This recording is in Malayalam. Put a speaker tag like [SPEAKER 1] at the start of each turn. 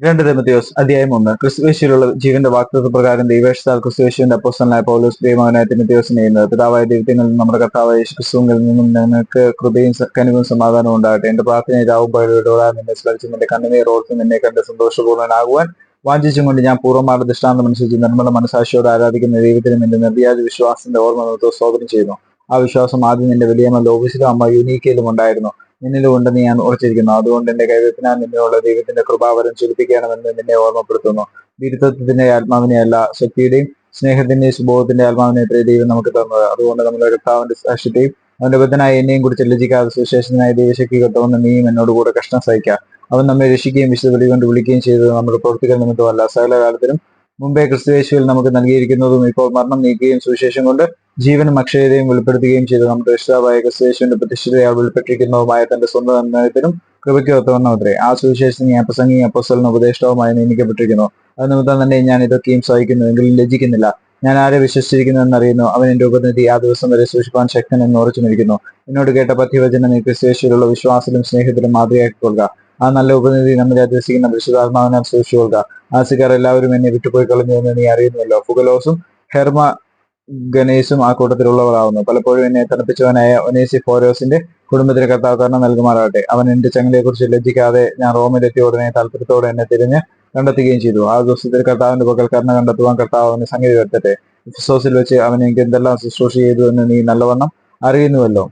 [SPEAKER 1] രണ്ട് തിമത്തിയോസ് അധ്യായം ഒന്ന്. ക്രിസ്തുവേശിയിലുള്ള ജീവന്റെ വാക്തത്വ പ്രകാരം ദൈവേഷത്താൽ ക്രിസ്തുവേശുവിന്റെ അപ്പോസ്റ്റലായ പൗലോസ് പ്രിയമാവനായ തിമത്തിയോസിനെ ചെയ്യുന്നത് പിതാവായ ദൈവത്തിൽ നമ്മുടെ കർത്താവായ ക്രിസ്തുവിൽ നിന്നും ഞങ്ങൾക്ക് കൃപയും കനിവും സമാധാനവും ഉണ്ടാകട്ടെ. എന്റെ പ്രാർത്ഥന രാവും പകലോടാ നിന്നെ സ്മരിച്ച് നിന്റെ കണ്ണുനീർ ഓർത്ത് നിന്നെ കണ്ട് സന്തോഷപൂർണനാകുവാൻ വാഞ്ചിച്ചും കൊണ്ട് ഞാൻ പൂർവമാരുടെ ദൃഷ്ടാന്തം അനുസരിച്ച് നിർമ്മല മനസാക്ഷിയോട് ആരാധിക്കുന്ന ദൈവത്തിന് നിന്റെ നിർവ്യാജ വിശ്വാസത്തിന്റെ ഓർമ്മ നമുക്ക് സ്വാഗതം ചെയ്യുന്നു. ആ വിശ്വാസം ആദ്യം നിന്റെ വലിയമ്മ ലോകസിലും അമ്മ യുനീക്കയിലും ഉണ്ടായിരുന്നു. നിന്നിലും ഉണ്ടെന്ന് ഞാൻ ഉറച്ചിരിക്കുന്നു. അതുകൊണ്ട് എന്റെ കൈവത്തിനാൽ നിന്നെയുള്ള ദൈവത്തിന്റെ കൃപാവരം ചൊലിപ്പിക്കണമെന്ന് നിന്നെ ഓർമ്മപ്പെടുത്തുന്നു. വീരത്വത്തിന്റെ ആത്മാവിനെ അല്ല ശക്തിയുടെയും സ്നേഹത്തിന്റെയും സുബോധത്തിന്റെ ആത്മാവിനെ എത്ര ദൈവം നമുക്ക് തന്നത്. അതുകൊണ്ട് നമ്മുടെ കർത്താവിന്റെ സാക്ഷ്യത്തെയും അവന്റെ ബദ്ധനായ എന്നെയും കുറിച്ച് ലജിക്കാതെ സുശേഷനായ ദൈവശക്തി കിട്ടുമെന്ന് നീയും എന്നോട് കൂടെ കഷ്ടം സഹിക്കുക അവൻ നമ്മെ രക്ഷിക്കുകയും വിശുദ്ധ കൊണ്ട് വിളിക്കുകയും ചെയ്തത് നമ്മുടെ പ്രവർത്തികൾ നിമിത്തമല്ല. സകല കാലത്തിലും മുമ്പേ ക്രിസ്തുവേശുവിൽ നമുക്ക് നൽകിയിരിക്കുന്നതും ഇപ്പോൾ മരണം നീക്കുകയും സുവിശേഷം കൊണ്ട് ജീവനും അക്ഷയതയും വെളിപ്പെടുത്തുകയും ചെയ്ത. നമ്മുടെ രക്ഷിതാവായ ക്രിസ്തുവേശുവിന്റെ പ്രതിഷ്ഠിതയാൾ വെളിപ്പെട്ടിരിക്കുന്നതുമായ തന്റെ സ്വന്തം നിർണയത്തിനും കൃപയ്ക്ക് ഒത്തവണ്ണമത്രേ ആ സുവിശേഷം ഞാൻ പ്രസംഗിയും അപ്പസ്വലിന് ഉപദേഷ്ടവുമായി നിയമിക്കപ്പെട്ടിരിക്കുന്നു. അത് നിമിത്തം തന്നെ ഞാൻ ഇതൊക്കെയും സഹിക്കുന്നു എങ്കിലും ലജിക്കുന്നില്ല ഞാൻ ആരെ വിശ്വസിച്ചിരിക്കുന്നു അറിയുന്നു അവൻ എന്റെ ഉപനിധി ആ ദിവസം വരെ സൂക്ഷിപ്പാൻ ശക്തൻ എന്ന് ഉറച്ചു നിൽക്കുന്നു എന്നോട് കേട്ട പഥ്യവചനം നീ ക്രിസ്തുവേശുവിലുള്ള വിശ്വാസത്തിലും സ്നേഹത്തിലും മാതൃകയാക്കിക്കൊള്ളുക ആ നല്ല ഉപനിധി നമ്മിൽ അധ്യസിക്കുന്ന പരിശുദ്ധാത്മാവിനാൽ സൂക്ഷിച്ചുകൊള്ളുക ആസിക്കാർ എല്ലാവരും എന്നെ വിട്ടുപോയി കളഞ്ഞു എന്ന് നീ അറിയുന്നുവല്ലോ. ഫുഗലോസും ഹെർമ ഗണേശും ആ കൂട്ടത്തിലുള്ളവരാകുന്നു പലപ്പോഴും എന്നെ തണുപ്പിച്ചവനായ ഒനേസി ഫോരോസിന്റെ കുടുംബത്തിന് കർത്താവ് കർണം നൽകുമാറാകട്ടെ. അവൻ എന്റെ ചങ്ങലയെക്കുറിച്ച് ലജ്ജിക്കാതെ ഞാൻ റോമിലെത്തിയ ഉടനെ താല്പര്യത്തോടെ എന്നെ തിരിഞ്ഞ് കണ്ടെത്തുകയും ചെയ്തു. ആ ദിവസത്തിൽ കർത്താവിന്റെ പക്കൽ കർണ കണ്ടെത്തുവാൻ കർത്താവ് അവന് സംഗതി വരുത്തട്ടെ ഫിസോസിൽ വെച്ച് അവൻ എനിക്ക് എന്തെല്ലാം ശുശ്രൂഷ ചെയ്തു എന്ന് നീ നല്ലവണ്ണം അറിയുന്നുവല്ലോ.